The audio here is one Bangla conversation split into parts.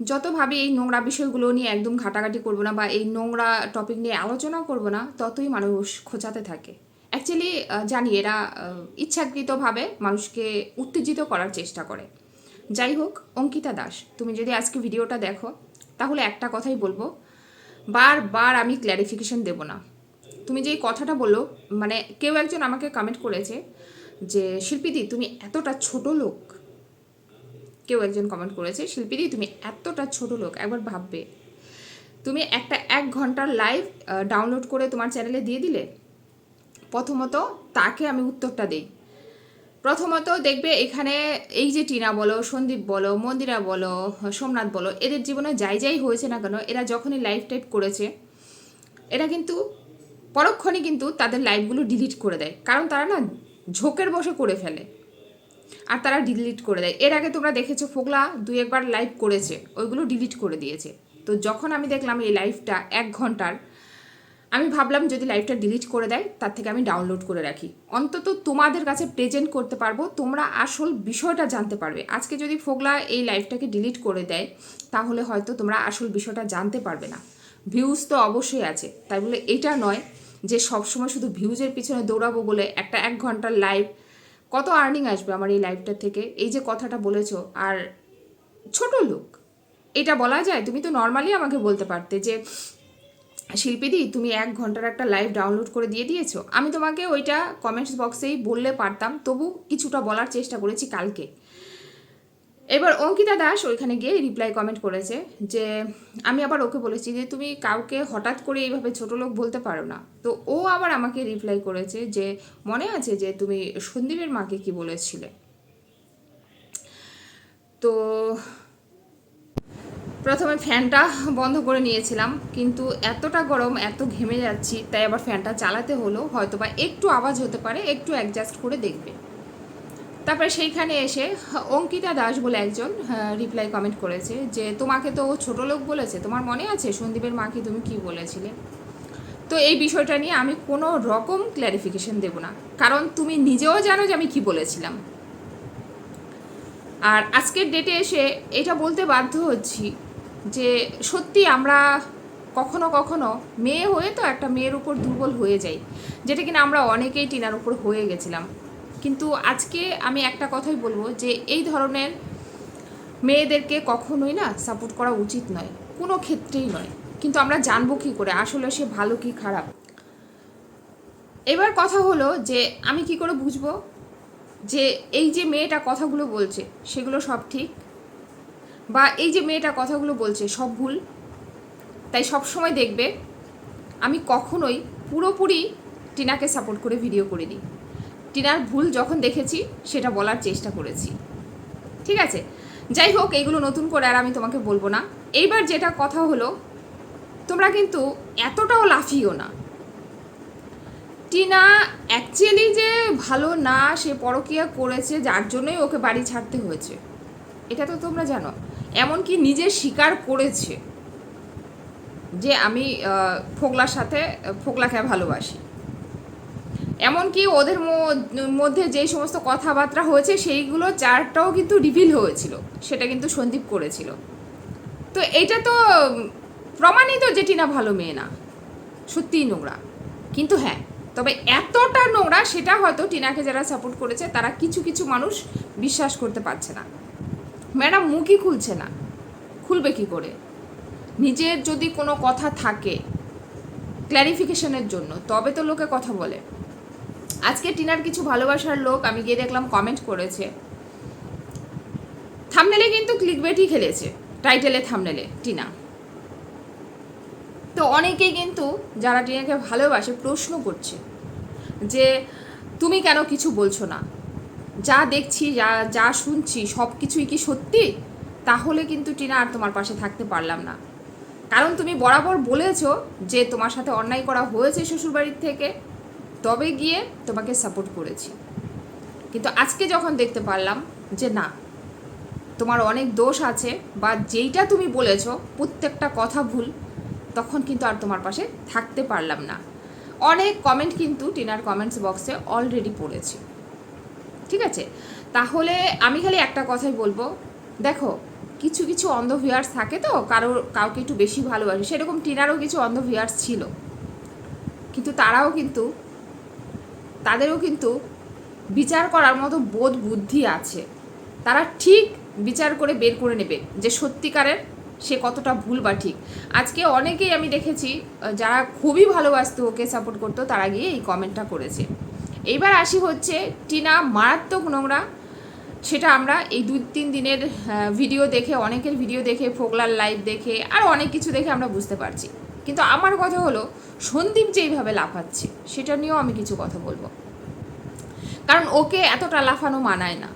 যত ভাবি এই নোংরা বিষয়গুলো নিয়ে একদম ঘাটাঘাটি করব না বা এই নোংরা টপিক নিয়ে আলোচনা করব না, ততই মানুষ খোঁচাতে থাকে। অ্যাকচুয়ালি জানি এরা ইচ্ছাকৃতভাবে মানুষকে উত্তেজিত করার চেষ্টা করে। যাই হোক, অঙ্কিতা দাস, তুমি যদি আজকে ভিডিওটা দেখো, তাহলে একটা কথাই বলব, বারবার আমি ক্ল্যারিফিকেশন দেব না। তুমি যেই কথাটা বলল মানে কেউ একজন আমাকে কমেন্ট করেছে যে, শিল্পীদি, তুমি এতটা ছোট লোক কেউ একজন কমেন্ট করেছে শিল্পীদি তুমি এতটা ছোট লোক, একবার ভাববে। তুমি একটা এক ঘণ্টার লাইভ ডাউনলোড করে তোমার চ্যানেলে দিয়ে দিলে? প্রথমত তাকে আমি উত্তরটা দিই। প্রথমত দেখবে এখানে এই যে টিনা বলো, সন্দীপ বলো, মন্দিরা বলো, সোমনাথ বলো, এদের জীবনে যাই যাই হয়েছে না কেন, এরা যখনই লাইভ টাইপ করেছে, এরা কিন্তু পরক্ষণে কিন্তু তাদের লাইভগুলো ডিলিট করে দেয়। কারণ তারা না ঝোঁকের বসে করে ফেলে। আর তারা ডিলিট করে দেয়। এর আগে তোমরা দেখেছ ফোগলা দু একবার লাইভ করেছে, ওইগুলো ডিলিট করে দিয়েছে। তো যখন আমি দেখলাম এই লাইভটা এক ঘণ্টার, আমি ভাবলাম যদি লাইভটা ডিলিট করে দেয়, তার থেকে আমি ডাউনলোড করে রাখি। অন্তত তোমাদের কাছে প্রেজেন্ট করতে পারব, তোমরা আসল বিষয়টা জানতে পারবে। আজকে যদি ফোগলা এই লাইভটাকে ডিলিট করে দেয়, তাহলে হয়তো তোমরা আসল বিষয়টা জানতে পারবে না। ভিউজ তো অবশ্যই আছে। তাই বলে এটা নয় যে সবসময় শুধু ভিউজের পিছনে দৌড়াবো বলে একটা এক ঘণ্টার লাইভ কত আর্নিং আসবে আমার এই লাইফটা থেকে? এই যে কথাটা বলেছ, আর ছোট লোক, এটা বলা যায়? তুমি তো নর্মালি আমাকে বলতে পারতে যে, শিল্পীদি, তুমি এক ঘণ্টার একটা লাইভ ডাউনলোড করে দিয়ে দিয়েছ। আমি তোমাকে ওইটা কমেন্টস বক্সেই বললে পারতাম, তবু কিছুটা বলার চেষ্টা করেছি কালকে। এবার অঙ্কিতা দাস ওইখানে গিয়ে রিপ্লাই কমেন্ট করেছে যে, আমি আবার ওকে বলেছি যে, তুমি কাউকে হঠাৎ করে এইভাবে ছোট লোক বলতে পারো না। তো ও আবার আমাকে রিপ্লাই করেছে যে, মনে আছে যে, তুমি সন্দীপের মাকে কি বলেছিলে? তো প্রথমে ফ্যানটা বন্ধ করে নিয়েছিলাম, কিন্তু এতটা গরম, এত ঘেমে যাচ্ছি, তাই আবার ফ্যানটা চালাতে হলো হয়তো বা একটু আওয়াজ হতে পারে, একটু অ্যাডজাস্ট করে দেখবে। তারপরে সেইখানে এসে, অঙ্কিতা দাস বলে একজন রিপ্লাই কমেন্ট করেছে যে, তোমাকে তো ছোট লোক বলেছে, তোমার মনে আছে? সন্দীপের মাকে তুমি কি বলেছিলে? তো এই বিষয়টা নিয়ে আমি কোনো রকম ক্ল্যারিফিকেশন দেব না। কারণ তুমি নিজেও জানো যে আমি কি বলেছিলাম। আর আজকের ডেটে এসে এটা বলতে বাধ্য হচ্ছি যে, সত্যি আমরা কখনো কখনো মেয়ে হয়ে তো একটা মেয়ের উপর দুর্বল হয়ে যাই, যেটা কিনা আমরা অনেকেই টিনার উপর হয়ে গেছিলাম। কিন্তু আজকে আমি একটা কথাই বলব যে এই ধরনের মেয়েদেরকে কখনোই না সাপোর্ট করা উচিত নয়, কোনো ক্ষেত্রেই নয়। কিন্তু আমরা জানব কী করে, আসলে সে ভালো কি খারাপ? এবার কথা হলো যে আমি কি করে বুঝব যে এই যে মেয়েটা কথাগুলো বলছে, সেগুলো সব ঠিক? বা এই যে মেয়েটা কথাগুলো বলছে, সব ভুল? তাই সব সময় দেখবে আমি কখনোই পুরোপুরি টিনাকে সাপোর্ট করে ভিডিও করিনি। টিনার ভুল যখন দেখেছি, সেটা বলার চেষ্টা করেছি। ঠিক আছে? যাই হোক এইগুলো নতুন করে আর আমি তোমাকে বলব না। এইবার যেটা কথা হলো, তোমরা কিন্তু এতটাও লাফিও না। টিনা অ্যাকচুয়ালি যে ভালো না, সে পরকিয়া করেছে, যার জন্যই ওকে বাড়ি ছাড়তে হয়েছে। এটা তো তোমরা জানো। এমনকি নিজে স্বীকার করেছে যে আমি ফোগলার সাথে, ফোগলাকে ভালোবাসি। এমনকি ওদের মধ্যে যেই সমস্ত কথাবার্তা হয়েছে, সেইগুলো চারটাও কিন্তু রিভিল হয়েছিল। সেটা কিন্তু সন্দীপ করেছিল। তো এটা তো প্রমাণিত যে টিনা ভালো মেয়ে না। সত্যিই নোংরা। কিন্তু হ্যাঁ তবে এতটা নোংরা সেটা হয়তো টিনাকে যারা সাপোর্ট করেছে, তারা কিছু কিছু মানুষ বিশ্বাস করতে পারছে না। ম্যাডাম মুখই খুলছে না। খুলবে কি করে? নিজের যদি কোনো কথা থাকে ক্ল্যারিফিকেশনের জন্য, তবে তো লোকে কথা বলে। আজকে টিনার কিছু ভালোবাসার লোক আমি গিয়ে দেখলাম কমেন্ট করেছে। থামনেলে কিন্তু ক্লিকবেটই খেলেছে টাইটেলে থামনেলে টিনা। তো অনেকেই কিন্তু যারা টিনাকে ভালোবাসে প্রশ্ন করছে যে, তুমি কেন কিছু বলছো না? যা দেখছি, যা যা শুনছি সব কিছুই কি সত্যি? তাহলে কিন্তু টিনা আর তোমার পাশে থাকতে পারলাম না। কারণ তুমি বরাবর বলেছ যে তোমার সাথে অন্যায় করা হয়েছে শ্বশুরবাড়ির থেকে। তবে গিয়ে তোমাকে সাপোর্ট করেছি। কিন্তু আজকে যখন দেখতে পারলাম যে না, তোমার অনেক দোষ আছে বা যেইটা তুমি বলেছ প্রত্যেকটা কথা ভুল, তখন কিন্তু আর তোমার পাশে থাকতে পারলাম না। অনেক কমেন্ট কিন্তু টিনার কমেন্টস বক্সে অলরেডি পড়েছি। ঠিক আছে? তাহলে আমি খালি একটা কথাই বলব। দেখো, কিছু কিছু অন্ধ ভিয়ার্স থাকে তো কারও কাউকে একটু বেশি ভালোবাসে। সেরকম টিনারও কিছু অন্ধ ভিয়ার্স ছিল। কিন্তু তারাও কিন্তু তাদেরও কিন্তু বিচার করার মতো বোধ বুদ্ধি আছে। তারা ঠিক বিচার করে বের করে নেবে যে সত্যিকারের সে কতটা ভুল বা ঠিক। আজকে অনেকেই আমি দেখেছি যারা খুবই ভালোবাসতো, ওকে সাপোর্ট করতো, তারা গিয়ে এই কমেন্টটা করেছে। এইবার আসি হচ্ছে টিনা মারাত্মক নোংরা। সেটা আমরা এই দুই তিন দিনের ভিডিও দেখে, অনেকের ভিডিও দেখে ফোকলার লাইভ দেখে, আর অনেক কিছু দেখে আমরা বুঝতে পারছি। কিন্তু আমার কথা হলো, সন্দীপ যেইভাবে লাফাচ্ছে, সেটা নিয়েও আমি কিছু কথা বলব। কারণ ওকে এতটা লাফানো মানায় না।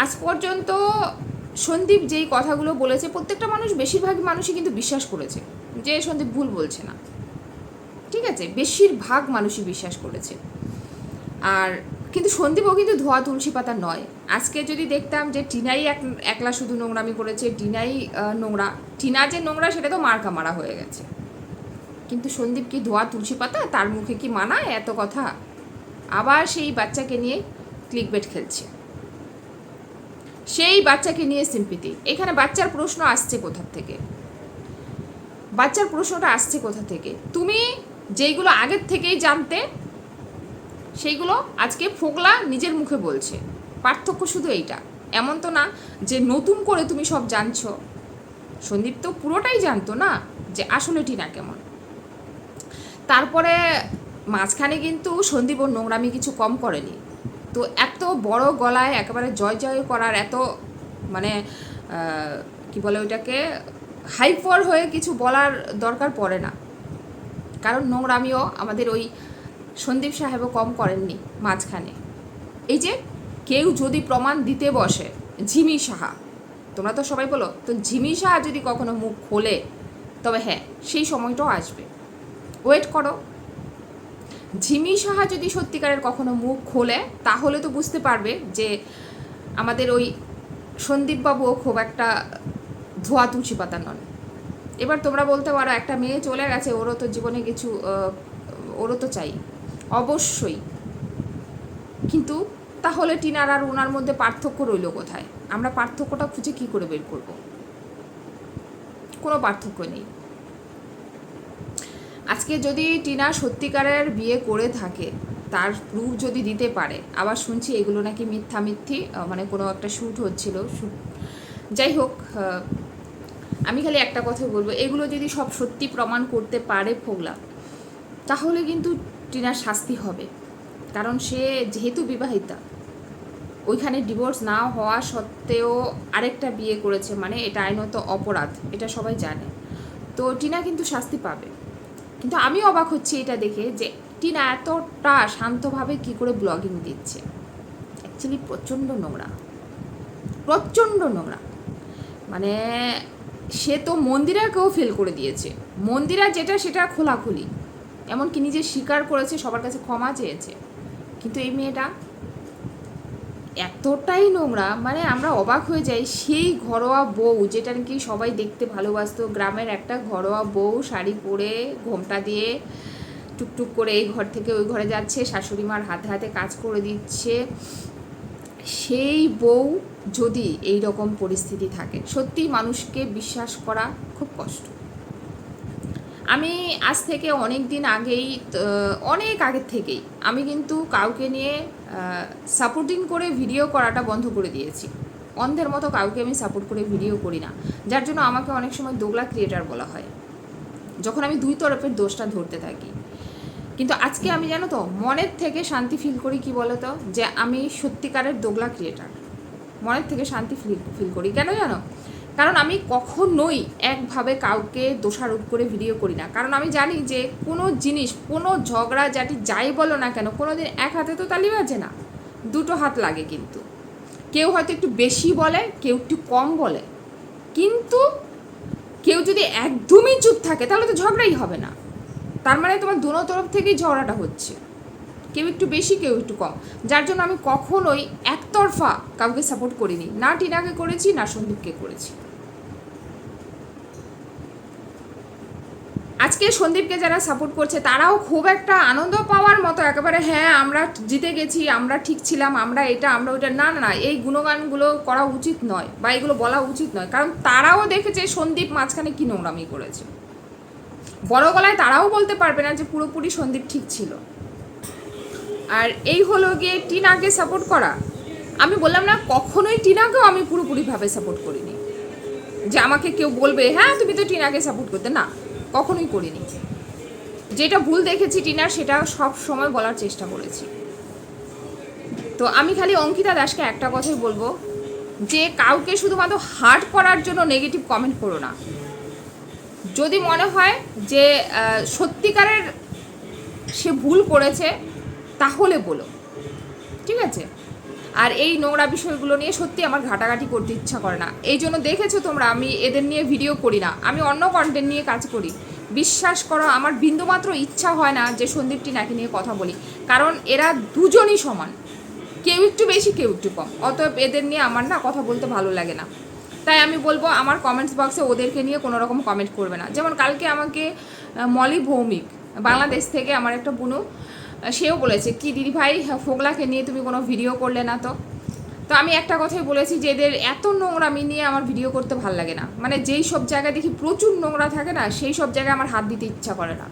আজ পর্যন্ত সন্দীপ যেই কথাগুলো বলেছে, প্রত্যেকটা মানুষ বেশিরভাগ মানুষই কিন্তু বিশ্বাস করেছে যে সন্দীপ ভুল বলছে না। ঠিক আছে? বেশিরভাগ মানুষই বিশ্বাস করেছে। আর কিন্তু সন্দীপও কিন্তু ধোয়া তুলসী পাতা নয়। আজকে যদি দেখতাম যে টিনাই এক, একলা শুধু নোংরামি করেছে, টিনাই নোংরা। টিনা যে নোংরা সেটা তো মার্কা মারা হয়ে গেছে। কিন্তু সন্দীপ কি ধোয়া তুলসী পাতা? তার মুখে কি মানায়? এত কথা। আবার সেই বাচ্চাকে নিয়ে ক্লিক ক্লিকবেট খেলছে। সেই বাচ্চাকে নিয়ে সিম্পিতি এখানে বাচ্চার প্রশ্ন আসছে কোথা থেকে? বাচ্চার প্রশ্নটা আসছে কোথা থেকে? তুমি যেইগুলো আগের থেকেই জানতে সেইগুলো আজকে ফোকলা নিজের মুখে বলছে। পার্থক্য শুধু এইটা। এমন তো না যে নতুন করে তুমি সব জানছ। সন্দীপ তো পুরোটাই জানতো না যে আসলে টিনা কেমন। তারপরে মাঝখানে কিন্তু সন্দীপ ওর নোংরামি কিছু কম করেনি। তো এত বড় গলায় একেবারে জয় জয় করার এত মানে কি বলে ওইটাকে হাইপার হয়ে কিছু বলার দরকার পড়ে না। কারণ নোংরামিও আমাদের ওই সন্দীপ সাহেবও কম করেননি মাঝখানে। এই যে কেউ যদি প্রমাণ দিতে বসে, ঝিমি সাহা, তোমরা তো সবাই বলো, তো ঝিমি সাহা যদি কখনো মুখ খোলে, তবে হ্যাঁ সেই সময়টাও আসবে। ওয়েট করো। ঝিমি সাহা যদি সত্যিকারের কখনো মুখ খোলে, তাহলে তো বুঝতে পারবে যে আমাদের ওই সন্দীপবাবুও খুব একটা ধোয়া তুলসী পাতা নন। এবার তোমরা বলতে পারো, একটা মেয়ে চলে গেছে, ওরও তো জীবনে কিছু ওরও তো চাই। অবশ্যই। কিন্তু তাহলে টিনার আর ওনার মধ্যে পার্থক্য রইল কোথায়? আমরা পার্থক্যটা খুঁজে কি করে বের করব? কোনো পার্থক্য নেই। আজকে যদি টিনা সত্যিকারের বিয়ে করে থাকে, তার প্রুফ যদি দিতে পারে, আবার শুনছি এগুলো নাকি মিথ্যা মিথ্যি মানে কোনো একটা শ্যুট হচ্ছিল শ্যুট যাই হোক আমি খালি একটা কথা বলব। এগুলো যদি সব সত্যি প্রমাণ করতে পারে ফোগলা, তাহলে কিন্তু টিনার শাস্তি হবে। কারণ সে যেহেতু বিবাহিতা, ওইখানে ডিভোর্স না হওয়া সত্ত্বেও আরেকটা বিয়ে করেছে মানে এটা আইনত অপরাধ, এটা সবাই জানে। তো টিনা কিন্তু শাস্তি পাবে। কিন্তু আমি অবাক হচ্ছি এটা দেখে যে টিনা এতটা শান্তভাবে কি করে ব্লগিং দিচ্ছে। অ্যাকচুয়ালি প্রচণ্ড নোংরা। প্রচণ্ড নোংরা। মানে সে তো মন্দিরাকেও ফেল করে দিয়েছে। মন্দিরা যেটা সেটা খোলাখুলি। এমনকি নিজে স্বীকার করেছে, সবার কাছে ক্ষমা চেয়েছে। কিন্তু এই মেয়েটা এতটাই নোংরা মানে আমরা অবাক হয়ে যাই, সেই ঘরোয়া বউ যেটা নাকি সবাই দেখতে ভালোবাসতো, গ্রামের একটা ঘরোয়া বউ, শাড়ি পরে, ঘোমটা দিয়ে টুকটুক করে এই ঘর থেকে ওই ঘরে যাচ্ছে, শাশুড়ি মার হাতে হাতে কাজ করে দিচ্ছে। সেই বউ যদি এই রকম পরিস্থিতি থাকে সত্যি মানুষকে বিশ্বাস করা খুব কষ্ট। আমি আজ থেকে অনেক দিন আগেই অনেক আগের থেকেই আমি কিন্তু কাউকে নিয়ে সাপোর্টিং করে ভিডিও করাটা বন্ধ করে দিয়েছি। অন্ধের মতো কাউকে আমি সাপোর্ট করে ভিডিও করি না। যার জন্য আমাকে অনেক সময় দোগলা ক্রিয়েটার বলা হয়। যখন আমি দুই তরফের দোষটা ধরতে থাকি। কিন্তু আজকে আমি জানো তো, মনের থেকে শান্তি ফিল করি কি বলো তো যে আমি সত্যিকারের দোগলা ক্রিয়েটার মনের থেকে শান্তি ফিল ফিল করি। কেন জানো? কারণ আমি কখনোই একভাবে কাউকে দোষারোপ করে ভিডিও করি না। কারণ আমি জানি যে কোনো জিনিস, কোনো ঝগড়া জাটি যাই বলো না কেন কোনো দিন এক হাতে তো তালি বাজে না, দুটো হাত লাগে কিন্তু। কেউ হয়তো একটু বেশি বলে, কেউ একটু কম বলে। কিন্তু কেউ যদি একদমই চুপ থাকে, তাহলে তো ঝগড়াই হবে না। তার মানে তোমার দোনো তরফ থেকেই ঝগড়াটা হচ্ছে। কেউ একটু বেশি, কেউ একটু কম। যার জন্য আমি কখনোই একতরফা কাউকে সাপোর্ট করিনি। না টিনাকে করেছি, না সন্দীপকে করেছি। আজকে সন্দীপকে যারা সাপোর্ট করছে, তারাও খুব একটা আনন্দ পাওয়ার মতো, একেবারে হ্যাঁ আমরা জিতে গেছি, আমরা ঠিক ছিলাম, আমরা এটা, আমরা ওইটা। না না, এই গুণগানগুলো করা উচিত নয়, বা এগুলো বলা উচিত নয়। কারণ তারাও দেখেছে সন্দীপ মাঝখানে কি নোংরামি করেছে। বড় গলায় তারাও বলতে পারবে না যে পুরোপুরি সন্দীপ ঠিক ছিল। আর এই হলো গিয়ে টিনাকে সাপোর্ট করা। আমি বললাম, না, কখনোই টিনাকেও আমি পুরোপুরিভাবে সাপোর্ট করিনি। যে আমাকে কেউ বলবে হ্যাঁ তুমি তো টিনাকে সাপোর্ট করতে। না, কখনোই করিনি। যেটা ভুল দেখেছি টিনার সেটা সব সময় বলার চেষ্টা করেছি। তো আমি খালি অঙ্কিতা দাসকে একটা কথাই বলব, যে কাউকে শুধুমাত্র হার্ট করার জন্য নেগেটিভ কমেন্ট করো না। যদি মনে হয় যে সত্যিকারের সে ভুল করেছে তাহলে বলো। ঠিক আছে? আর এই নোংরা বিষয়গুলো নিয়ে সত্যি আমার ঘাটাঘাটি করতে ইচ্ছা করে না। এই জন্য দেখেছ তোমরা, আমি এদের নিয়ে ভিডিও করি না। আমি অন্য কন্টেন্ট নিয়ে কাজ করি। বিশ্বাস করো, আমার বিন্দুমাত্র ইচ্ছা হয় না যে সন্দীপ টিনাকে নিয়ে কথা বলি। কারণ এরা দুজনই সমান। কেউ একটু বেশি, কেউ একটু কম। অতএব এদের নিয়ে আমার না কথা বলতে ভালো লাগে না। তাই আমি বলব, আমার কমেন্টস বক্সে ওদেরকে নিয়ে কোনো রকম কমেন্ট করবে না। যেমন কালকে আমাকে মলি ভৌমিক, বাংলাদেশ থেকে আমার একটা বুনু সেও বলেছে, কি দিদি ভাই, ফোগলাকে নিয়ে তুমি কোনো ভিডিও করলে না তো? তো আমি একটা কথাই বলেছি যে এদের এত নোংরামি নিয়ে আমার ভিডিও করতে ভালো লাগে না। মানে যেই সব জায়গায় দেখি প্রচুর নোংরা থাকে না, সেই সব জায়গায় আমার হাত দিতে ইচ্ছা করে না।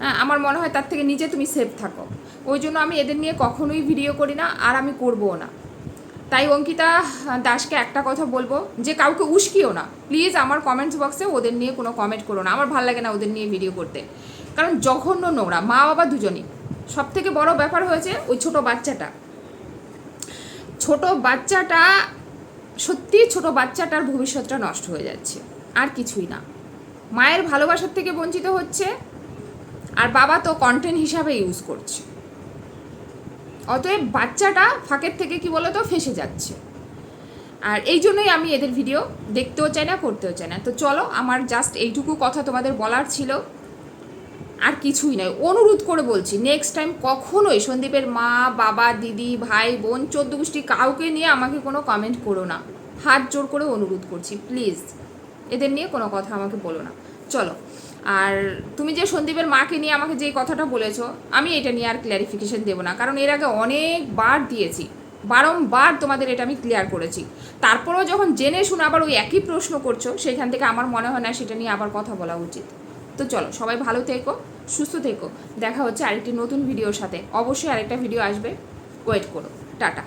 হ্যাঁ আমার মনে হয় তার থেকে নিজে তুমি সেফ থাকো। ওই জন্য আমি এদের নিয়ে কখনোই ভিডিও করি না, আর আমি করবও না। তাই অঙ্কিতা দাসকে একটা কথা বলব, যে কাউকে উস্কিও না। প্লিজ আমার কমেন্টস বক্সে ওদের নিয়ে কোনো কমেন্ট করো না। আমার ভালো লাগে না ওদের নিয়ে ভিডিও করতে। কারণ জঘন্য নোংরা মা বাবা দুজনই। সব থেকে বড় ব্যাপার হয়েছে ওই ছোট বাচ্চাটা। ছোট বাচ্চাটা, সত্যি ছোট বাচ্চাটার ভবিষ্যৎটা নষ্ট হয়ে যাচ্ছে, আর কিছুই না। মায়ের ভালোবাসার থেকে বঞ্চিত হচ্ছে, আর বাবা তো কন্টেন্ট হিসাবে ইউজ করছে। অতএব বাচ্চাটা ফাঁকের থেকে কি বলতো, ফেসে যাচ্ছে। আর এই জন্যই আমি এদের ভিডিও দেখতেও চাই না, করতেও চাই না। তো চলো, আমার জাস্ট এইটুকু কথা তোমাদের বলার ছিল। আর কিছুই নয়। অনুরোধ করে বলছি নেক্সট টাইম কখনোই সন্দীপের মা, বাবা, দিদি, ভাই, বোন, চোদ্দ গোষ্ঠী কাউকে নিয়ে আমাকে কোনো কমেন্ট করো না। হাত জোর করে অনুরোধ করছি প্লিজ এদের নিয়ে কোনো কথা আমাকে বলো না। চলো। আর তুমি যে সন্দীপের মাকে নিয়ে আমাকে যে কথাটা বলেছ, আমি এটা নিয়ে আর ক্ল্যারিফিকেশন দেবো না। কারণ এর আগে অনেকবার দিয়েছি। বারংবার তোমাদের এটা আমি ক্লিয়ার করেছি। তারপরেও যখন জেনে শুনে আবার ওই একই প্রশ্ন করছ, সেখান থেকে আমার মনে হয় না সেটা নিয়ে আবার কথা বলা উচিত। তো চলো, সবাই ভালো থেকো। সুস্থ থেকো। দেখা হচ্ছে আরেকটি নতুন ভিডিওর সাথে। অবশ্যই আরেকটা ভিডিও আসবে। ওয়েট করো। টাটা।